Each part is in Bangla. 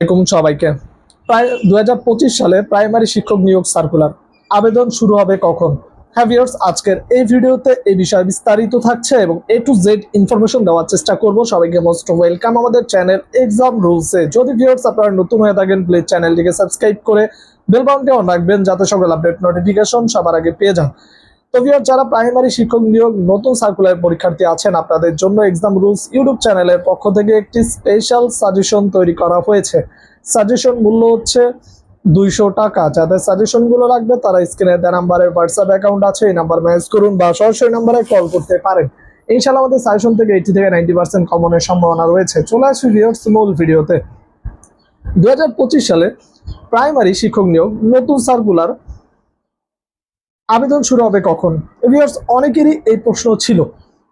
আসসালামাইকুম সবাইকে। প্রায় দু সালে প্রাইমারি শিক্ষক নিয়োগ সার্কুলার আবেদন শুরু হবে কখন? হ্যাঁ ভিউয়ার্স আজকের এই ভিডিওতে এই বিষয়ে বিস্তারিত থাকছে এবং এ টু জেড ইনফরমেশন দেওয়ার চেষ্টা করব। সবাইকে মোস্ট ওয়েলকাম আমাদের চ্যানেল এক্সাম রুলসে যদি ভিউয়ার্স আপনারা নতুন হয়ে থাকেন প্লিজ চ্যানেলটিকে সাবস্ক্রাইব করে বেল বাটনটি অন রাখবেন, যাতে সকল আপডেট নোটিফিকেশন সবার আগে পেয়ে যান। যারা প্রাইমারি শিক্ষক নিয়োগ, নতুন সার্কুলার পরীক্ষার্থী আছেন, আপনাদের জন্য এক্সাম রুলস ইউটিউব চ্যানেলের পক্ষ থেকে একটি স্পেশাল সাজেশন তৈরি করা হয়েছে। সাজেশন মূল্য হচ্ছে দুইশো টাকা। যাদের সাজেশনগুলো লাগবে, তারা স্ক্রিনে দেওয়া নাম্বারের হোয়াটসঅ্যাপ অ্যাকাউন্ট আছে, এই নাম্বার ম্যানেজ করুন বা সরাসরি নাম্বারে কল করতে পারেন। ইনশাল্লাহ আমাদের সাজেশন থেকে এইটি থেকে নাইনটি পার্সেন্ট কমনের সম্ভাবনা রয়েছে। চলে আসি ভিউয়ার্স মূল ভিডিওতে দুই হাজার পঁচিশ সালে প্রাইমারি শিক্ষক নিয়োগ, নতুন সার্কুলার আবেদন শুরু হবে কখন? ভিউয়ার্স অনেকেরই এই প্রশ্ন ছিল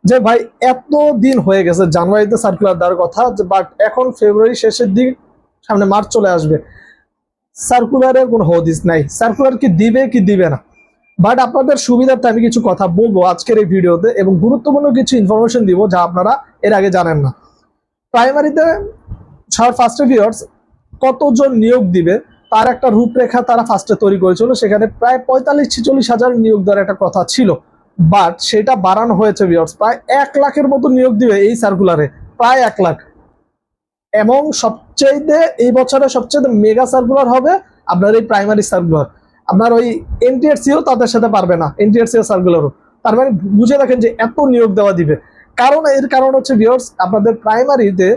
যে, ভাই, এত দিন হয়ে গেছে, জানুয়ারিতে সার্কুলার দেওয়ার কথা বাট এখন ফেব্রুয়ারি শেষের দিক, সামনে মার্চ চলে আসবে। সার্কুলারের কোনো হদিস নাই। সার্কুলার কি দিবে কি দিবে না? বাট আপনাদের সুবিধার্থে আমি কিছু কথা বলব আজকের এই ভিডিওতে এবং গুরুত্বপূর্ণ কিছু ইনফরমেশন দিব যা আপনারা এর আগে জানেন না। প্রাইমারিতে ফার্স্টে ভিউয়ার্স কতজন নিয়োগ দিবে? তার একটা রূপরেখা তারা ফার্স্টে তৈরি করেছিল। সেখানে প্রায় পঁয়তাল্লিশ ছেচল্লিশ হাজার নিয়োগ দেওয়ার একটা কথা ছিল। বাট সেটা বাড়ানো হয়েছে ভিউয়ার্স প্রায় এক লাখের মতো নিয়োগ দিবে এই সার্কুলারে প্রায় এক লাখ। এবং সবচেয়ে এই বছরে সবচেয়ে মেগা সার্কুলার হবে আপনার এই প্রাইমারি সার্কুলার আপনার ওই এনটিআরসিও তাদের সাথে পারবে না। এনটিআরসিও সার্কুলারও তার মানে বুঝে রাখেন যে এত নিয়োগ দেওয়া দিবে। কারণ এর কারণ হচ্ছে ভিউয়ার্স আপনাদের প্রাইমারিতে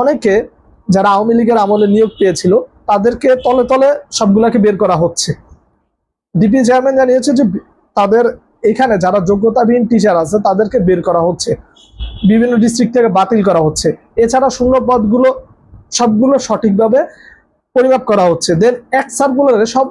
অনেকে যারা আওয়ামী লীগের আমলে নিয়োগ পেয়েছিল তাদেরকে তলে তলে সবগুলাকে বের করা হচ্ছে। ডিপি চেয়ারম্যান জানিয়েছে যে তাদের এখানে যারা যোগ্যতাবিহীন টিচার আছে, তাদেরকে বের করা হচ্ছে। বিভিন্ন ডিস্ট্রিক্ট থেকে বাতিল করা হচ্ছে। এছাড়া শূন্য পদগুলো সবগুলো সঠিকভাবে পরিমাপ করা হচ্ছে। দেন এক সার্কুলারে সব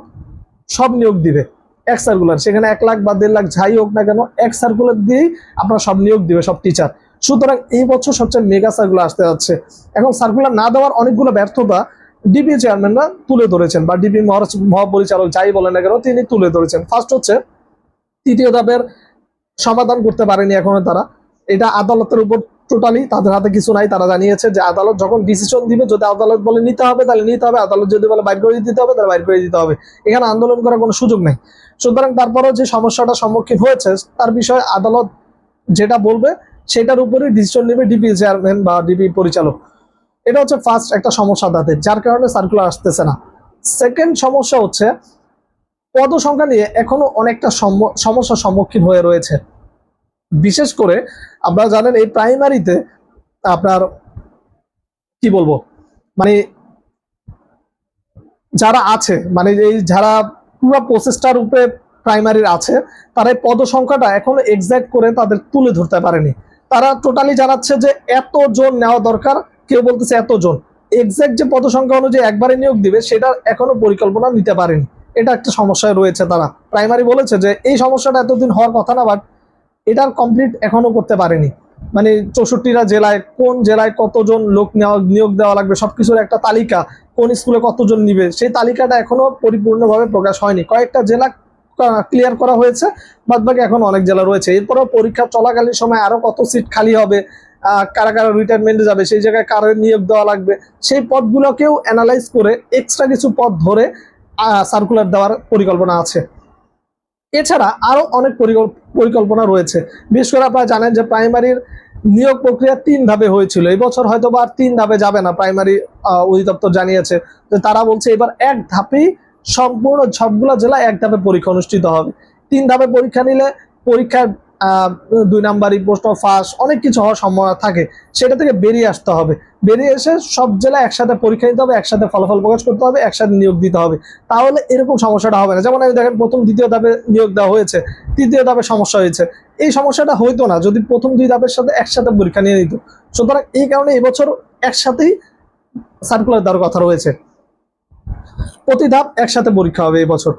সব নিয়োগ দিবে। এক সার্কুলার সেখানে এক লাখ বা দেড় লাখ যাই হোক না কেন এক সার্কুলার দিয়েই আপনার সব নিয়োগ দিবে, সব টিচার সুতরাং এই বছর সবচেয়ে মেগা সার্কুলার আসতে যাচ্ছে। এখন সার্কুলার না দেওয়ার অনেকগুলো ব্যর্থতা ডিপি চেয়ারম্যানরা তুলে ধরেছেন বা ডিপি মহাপরিচালক যাই বলেন না কেন, তিনি তুলে ধরেছেন। ফার্স্ট হচ্ছে, তৃতীয় ধাপের সমাধান করতে পারেনি এখনও তারা। এটা আদালতের উপর টোটালি তাদের হাতে কিছু নাই, তারা জানিয়েছে যে আদালত যখন ডিসিশন দিবে, যদি আদালত বলে নিতে হবে, তাহলে নিতে হবে, আদালত যদি বলে বাইর করে দিতে হবে, তাহলে বাইর করে দিতে হবে। এখানে আন্দোলন করার কোনো সুযোগ নেই। সুতরাং তারপরেও যে সমস্যাটা সম্মুখীন হয়েছে, তার বিষয়ে আদালত যেটা বলবে, সেটার উপরে ডিসিশন নেবে ডিপি চেয়ারম্যান বা ডিপি পরিচালক। এটা হচ্ছে ফার্স্ট একটা সমস্যা তাদের যার কারণে সার্কুলার আসতেছে না। সেকেন্ড সমস্যা হচ্ছে পদ সংখ্যা নিয়ে এখনও অনেকটা সম- সমস্যার সম্মুখীন হয়ে রয়েছে। বিশেষ করে আপনারা জানেন এই প্রাইমারিতে আপনার, কি বলব মানে যারা আছে মানে এই যারা পুরো প্রসেসটার উপরে প্রাইমারির আছে, তারা এই পদ সংখ্যাটা এখনও এক্সাক্ট করে তাদের তুলে ধরতে পারেনি। তারা টোটালি জানাচ্ছে যে এত জন নেওয়া দরকার কেউ বলতেছে এতজন। এক্সাক্ট যে পদ সংখ্যা অনুযায়ী একবারে নিয়োগ দিবে, সেটার এখনও পরিকল্পনা নিতে পারেনি। এটা একটা সমস্যায় রয়েছে তারা। প্রাইমারি বলেছে যে, এই সমস্যাটা এতদিন হওয়ার কথা না বাট এটার কমপ্লিট এখনও করতে পারেনি। মানে চৌষট্টিটা জেলায় কোন জেলায় কতজন লোক নেওয়া নিয়োগ দেওয়া লাগবে সব কিছুর একটা তালিকা, কোন স্কুলে কতজন নিবে, সেই তালিকাটা এখনও পরিপূর্ণভাবে প্রকাশ হয়নি। কয়েকটা জেলা ক্লিয়ার করা হয়েছে বাদ বাকি এখন অনেক জেলা রয়েছে। এরপরও পরীক্ষা চলাকালীন সময় আরও কত সিট খালি হবে কারা কারা রিটায়ারমেন্টে যাবে, সেই জায়গায় কারা নিয়োগ দেওয়া লাগবে, সেই পদগুলোকেও অ্যানালাইজ করে এক্সট্রা কিছু পদ ধরে সার্কুলার দেওয়ার পরিকল্পনা আছে। এছাড়া আরও অনেক পরিকল- পরিকল্পনা রয়েছে। বিশেষ করে আপনারা জানেন যে প্রাইমারির নিয়োগ প্রক্রিয়া তিন ধাপে হয়েছিল। এই বছর হয়তো বা আর তিন ধাপে যাবে না প্রাইমারি অধিদপ্তর জানিয়েছে। যে তারা বলছে এবার এক ধাপেই সম্পূর্ণ সবগুলো জেলা এক ধাপে পরীক্ষা অনুষ্ঠিত হবে। তিন ধাপে পরীক্ষা নিলে পরীক্ষার দুই নাম্বারই প্রশ্ন ফাঁস অনেক কিছু হওয়ার সম্ভাবনা থাকে। সেটা থেকে বেরিয়ে আসতে হবে। বেরিয়ে এসে সব জেলা একসাথে পরীক্ষা দিতে হবে, একসাথে ফলাফল প্রকাশ করতে হবে, একসাথে নিয়োগ দিতে হবে। তাহলে এরকম সমস্যাটা হবে না। যেমন আমি দেখেন, প্রথম দ্বিতীয় ধাপে নিয়োগ দেওয়া হয়েছে, তৃতীয় ধাপে সমস্যা হয়েছে। এই সমস্যাটা হইতো না যদি প্রথম দুই ধাপের সাথে একসাথে পরীক্ষা নিয়ে নিত। সুতরাং এই কারণে এবছর একসাথেই সার্কুলার দেওয়ার কথা রয়েছে। প্রতি ধাপ একসাথে পরীক্ষা হবে এই বছর।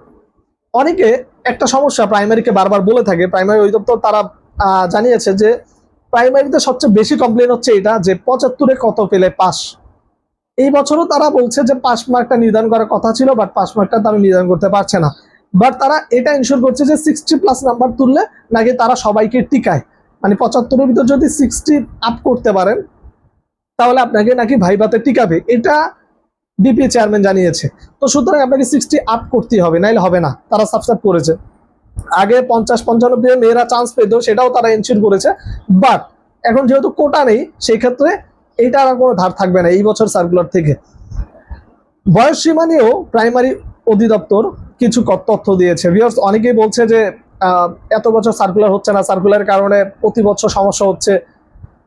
অনেকে একটা সমস্যা প্রাইমারিকে বারবার বলে থাকে। প্রাইমারি অধিদপ্তর তারা জানিয়েছে যে প্রাইমারিতে সবচেয়ে বেশি কমপ্লেন হচ্ছে এটা যে পঁচাত্তরে কত পেলে পাস এই বছরও তারা বলছে যে পাস মার্কটা নির্ধারণ করার কথা ছিল বাট পাস মার্কটা তারা নির্ধারণ করতে পারছে না। বাট তারা এটা ইনশোর করছে যে সিক্সটি প্লাস নাম্বার তুললে নাকি তারা সবাইকে টিকায়। মানে পঁচাত্তরের ভিতর যদি সিক্সটি আপ করতে পারেন, তাহলে আপনাকে নাকি ভাইবাতে টিকাবে। এটা ডিপি চেয়ারম্যান জানিয়েছে। তো সুতরাং আপনাকে সিক্সটি আপ করতেই হবে, নাইলে হবে না। তারা সাবস্ক্রাইব করেছে। আগে পঞ্চাশ, পঞ্চান্ন পেয়ে মেয়েরা চান্স পেত, সেটাও তারা এনশিওর করেছে। বাট এখন যেহেতু কোটা নেই সেই ক্ষেত্রে এইটা আর কোনো ধার থাকবে না এই বছর সার্কুলার থেকে। বয়স সীমা নিয়েও প্রাইমারি অধিদপ্তর কিছু তথ্য দিয়েছে। ভিউয়ার্স অনেকেই বলছে যে এত বছর সার্কুলার হচ্ছে না। সার্কুলারের কারণে প্রতি বছর সমস্যা হচ্ছে।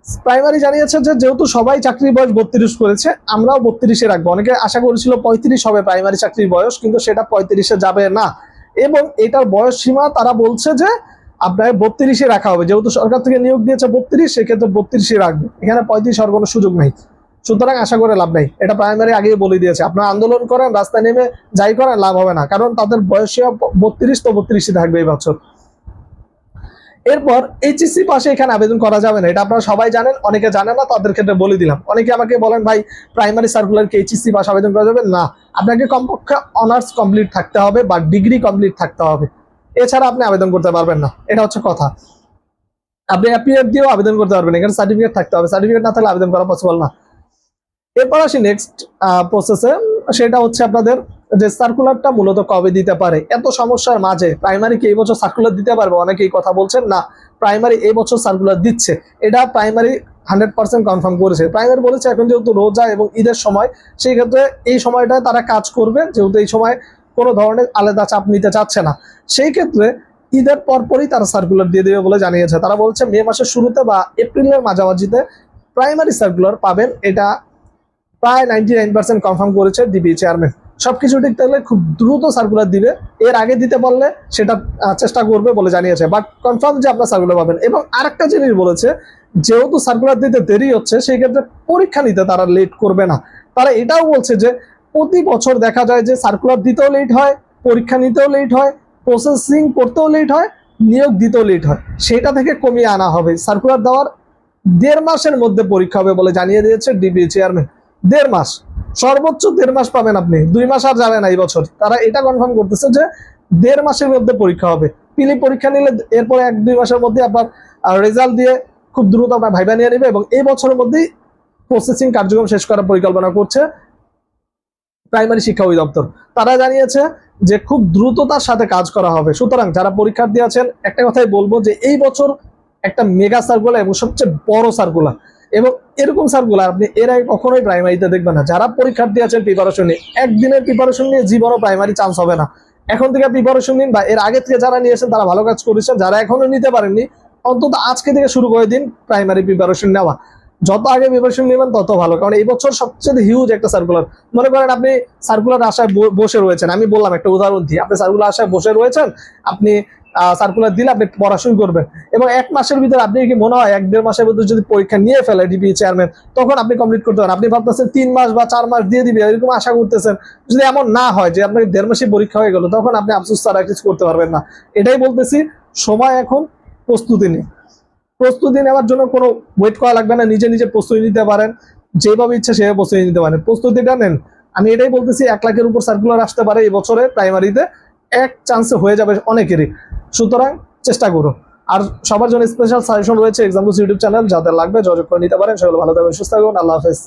প্রাইমারি জানিয়েছে যে, যেহেতু সবাই চাকরির বয়স বত্রিশ করেছে, আমরাও বত্রিশে রাখব। অনেকে আশা করেছিল পঁয়ত্রিশ হবে প্রাইমারি চাকরির বয়স, কিন্তু সেটা পঁয়ত্রিশে যাবে না। এবং এটার বয়স সীমা তারা বলছে যে আপনার বত্রিশে রাখা হবে। যেহেতু সরকার থেকে নিয়োগ দিয়েছে বত্রিশ, সেক্ষেত্রে বত্রিশে রাখবে। এখানে পঁয়ত্রিশ হওয়ার কোনো সুযোগ নেই। সুতরাং আশা করে লাভ নেই। এটা প্রাইমারি আগেই বলে দিয়েছে। আপনারা আন্দোলন করেন, রাস্তায় নেমে যাই করেন, লাভ হবে না। কারণ তাদের বয়স সীমা বত্রিশ, তো বত্রিশে থাকবে এই বছর। এরপর এইচএসসি পাশে এখানে আবেদন করা যাবে না। এটা আপনারা সবাই জানেন, অনেকে জানেন না তাদের ক্ষেত্রে বলে দিলাম। অনেকে আমাকে বলেন, ভাই প্রাইমারি সার্কুলার কি এইচএসসি পাশে আবেদন করা যাবে? না। আপনাকে কমপক্ষে অনার্স কমপ্লিট থাকতে হবে বা ডিগ্রি কমপ্লিট থাকতে হবে। এছাড়া আপনি আবেদন করতে পারবেন না। এটা হচ্ছে কথা। আপনি অ্যাপিয়ার দিয়েও আবেদন করতে পারবেন এখানে সার্টিফিকেট থাকতে হবে। সার্টিফিকেট না থাকলে আবেদন করা পসিবল না। এরপর আসি নেক্সট প্রসেসে সেটা হচ্ছে আপনাদের যে সার্কুলারটা মূলত কবে দিতে পারে? এত সমস্যার মাঝে প্রাইমারি কি এই বছর সার্কুলার দিতে পারবে? অনেকেই কথা বলছেন, না প্রাইমারি এই বছর সার্কুলার দিচ্ছে। এটা প্রাইমারি হান্ড্রেড পার্সেন্ট কনফার্ম করেছে। প্রাইমারি বলেছে এখন যেহেতু রোজা এবং ঈদের সময়, সেই ক্ষেত্রে এই সময়টায় তারা কাজ করবে, যেহেতু এই সময় কোনো ধরনের আলাদা চাপ নিতে চাচ্ছে না। সেই ক্ষেত্রে ঈদের পরপরই তারা সার্কুলার দিয়ে দেবে বলে জানিয়েছে। তারা বলছে মে মাসের শুরুতে বা এপ্রিলের মাঝামাঝিতে প্রাইমারি সার্কুলার পাবেন। এটা প্রায় নাইনটি নাইন পার্সেন্ট কনফার্ম করেছে ডিবি চেয়ারম্যান সবকিছু ঠিক থাকলে খুব দ্রুত সার্কুলার দিবে। এর আগে দিতে পারলে সেটা চেষ্টা করবে বলে জানিয়েছে। বাট কনফার্ম যে আপনার সার্কুলার পাবেন। এবং আরেকটা জিনিস বলেছে, যেহেতু সার্কুলার দিতে দেরি হচ্ছে, সেই ক্ষেত্রে পরীক্ষা নিতে তারা লেট করবে না। তারা এটাও বলছে যে, প্রতি বছর দেখা যায় যে সার্কুলার দিতেও লেট হয়, পরীক্ষা নিতেও লেট হয় প্রসেসিং করতেও লেট হয়, নিয়োগ দিতেও লেট হয়। সেটা থেকে কমিয়ে আনা হবে। সার্কুলার দেওয়ার দেড় মাসের মধ্যে পরীক্ষা হবে বলে জানিয়ে দিয়েছে ডিবি চেয়ারম্যান দেড় মাস। সর্বোচ্চ দেড় মাস পাবেন আপনি। দুই মাস আর যাবে না এই বছর। তারা এটা কনফার্ম করতেছে যে দেড় মাসের মধ্যে পরীক্ষা হবে। পিলি পরীক্ষা নিলে এরপর এক দুই মাসের মধ্যে আপনার রেজাল্ট দিয়ে খুব দ্রুত আপনার ভাইবা নিয়ে নেবে এবং এই বছরের মধ্যেই প্রসেসিং কার্যক্রম শেষ করার পরিকল্পনা করছে প্রাইমারি শিক্ষা অধিদপ্তর। তারা জানিয়েছে যে খুব দ্রুততার সাথে কাজ করা হবে। সুতরাং যারা পরীক্ষার্থী আছেন, একটা কথাই বলব যে এই বছর একটা মেগা সার্কুলার এবং সবচেয়ে বড় সার্কুলার এবং এরকম সার্কুলার আপনি এর আগে কখনোই প্রাইমারিতে দেখবেন না। যারা পরীক্ষার্থী আছেন প্রিপারেশন নিয়ে, একদিনের প্রিপারেশন নিয়ে জীবনও প্রাইমারি চান্স হবে না। এখন থেকে প্রিপারেশন নিন বা এর আগে থেকে যারা নিয়েছেন তারা ভালো কাজ করেছেন। যারা এখনও নিতে পারেননি, অন্তত আজকে থেকে শুরু করে দিন প্রাইমারি প্রিপারেশন নেওয়া। যত আগে প্রিপারেশন নেবেন তত ভালো। কারণ এই বছর সবচেয়ে হিউজ একটা সার্কুলার মনে করেন আপনি সার্কুলার আশায় বসে রয়েছেন। আমি বললাম একটা উদাহরণ দিই আপনি সার্কুলার আশায় বসে রয়েছেন, আপনি সার্কুলার দিলে আপনি পড়াশোনা করবেন। এবং এক মাসের ভিতরে আপনি কি মনে হয়, এক দেড় মাসের ভিতরে যদি পরীক্ষা নিয়ে ফেলে ডিবি চেয়ারম্যান তখন আপনি কমপ্লিট করতে পারেন। আপনি ভাবতেছেন তিন মাস বা চার মাস দিয়ে দিবে, এরকম আশা করতেছেন। যদি এমন না হয়, যে আপনাকে দেড় মাসে পরীক্ষা হয়ে গেল, তখন আপনি আফসোস ছাড়া কিছু করতে পারবেন না। এটাই বলতেছি, সময় এখন প্রস্তুতি নিন প্রস্তুতি নেওয়ার জন্য কোনো ওয়েট করা লাগবে না, নিজে নিজে প্রস্তুতি নিতে পারেন। যেভাবে ইচ্ছা সেভাবে প্রস্তুতি নিতে পারেন। প্রস্তুতিটা নেন। আমি এটাই বলতেছি, এক লাখের উপর সার্কুলার আসতে পারে এই বছরে প্রাইমারিতে এক চান্সে হয়ে যাবে অনেকেরই। সুতরাং চেষ্টা করুন। আর সবার জন্য স্পেশাল সাজেশন রয়েছে এক্সাম্পলস ইউটিউব চ্যানেল যাদের লাগবে যোগাযোগ করে নিতে পারেন। সেগুলো ভালো থাকবেন, সুস্থ থাকুন আল্লাহ হাফেজ।